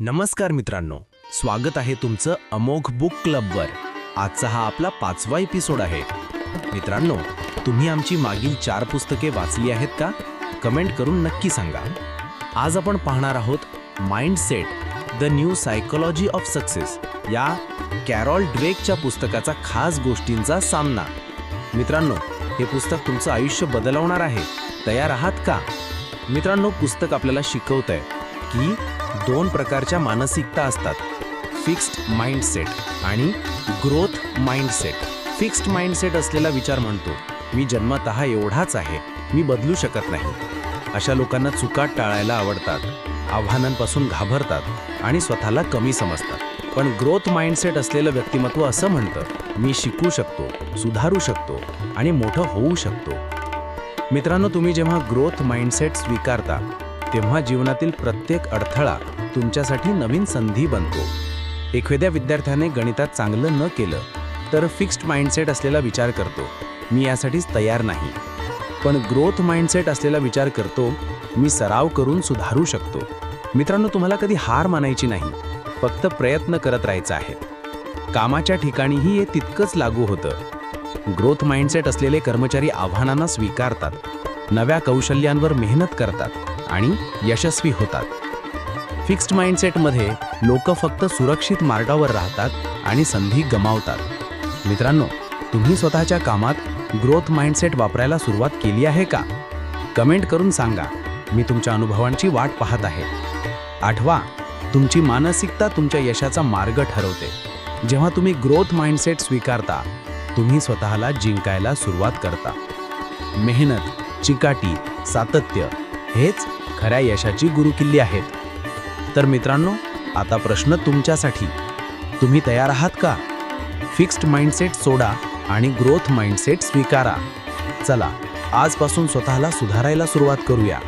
नमस्कार मित्रांनो स्वागत आहे तुमचं अमोघ बुक क्लबवर. आजचा हा आपला पाचवा एपिसोड आहे. मित्रांनो तुम्ही आमची मागील चार पुस्तके वाचली आहेत का? कमेंट करून नक्की सांगा. आज आपण पाहणार आहोत mindset the new psychology of success या कॅरॉल ड्रेकच्या पुस्तकाचा खास गोष्टींचा सामना. मित्रांनो हे पुस्तक तुमचं आयुष्य बदलवणार आहे. तयार आहात का? मित्रांनो पुस्तक आपल्याला शिकवत आहे की दोन प्रकारच्या मानसिकता असतात. फिक्स्ड माइंडसेट आणि ग्रोथ माइंडसेट. फिक्स्ड माइंडसेट असलेला विचार म्हणतो मी जन्मतः एवढाच आहे मी बदलू शकत नाही. अशा लोकांना चुका टाळायला आवडतात आव्हानांपासून घाबरतात आणि स्वतःला कमी समजतात. पण ग्रोथ माइंडसेट असलेलं व्यक्तिमत्व असं म्हणतं मी शिकू शकतो सुधारू शकतो आणि मोठं होऊ शकतो. मित्रांनो तुम्ही जेव्हा ग्रोथ माइंडसेट स्वीकारता तेव्हा जीवनातील प्रत्येक अडथळा तुमच्यासाठी नवीन संधी बनतो. एखाद्या विद्यार्थ्याने गणितात चांगलं न केलं तर फिक्स्ड माइंडसेट असलेला विचार करतो. मी यासाठीच तयार नाही. पण ग्रोथ माइंडसेट असलेला विचार करतो मी सराव करून सुधारू शकतो. मित्रांनो तुम्हाला कधी हार मानायची नाही. फक्त प्रयत्न करत राहायचा आहे. कामाच्या ठिकाणीही हे तितकंच लागू होतं. ग्रोथ माइंडसेट असलेले कर्मचारी आव्हानांना स्वीकारतात. नव्या कौशल्यांवर मेहनत करतात. आणि यशस्वी होतात. फिक्स्ड माइंडसेटमध्ये लोक फक्त सुरक्षित मार्गावर राहतात आणि संधी गमावतात. मित्रांनो तुम्ही स्वतःच्या कामात ग्रोथ माइंडसेट वापरायला सुरुवात केली आहे का? कमेंट करून सांगा. मी तुमच्या अनुभवांची वाट पाहत आहे. आठवा तुमची मानसिकता तुमच्या यशाचा मार्ग ठरवते. जेव्हा तुम्ही ग्रोथ माइंडसेट स्वीकारता तुम्ही स्वतःला जिंकायला सुरुवात करता. मेहनत चिकाटी सातत्य हेच खऱ्या यशाची गुरुकिल्ली आहेत. तर मित्रांनो आता प्रश्न तुमच्यासाठी. तुम्ही तयार आहात का? फिक्स्ड माइंडसेट सोडा आणि ग्रोथ माइंडसेट स्वीकारा. चला आजपासून स्वतःला सुधारायला सुरुवात करूया.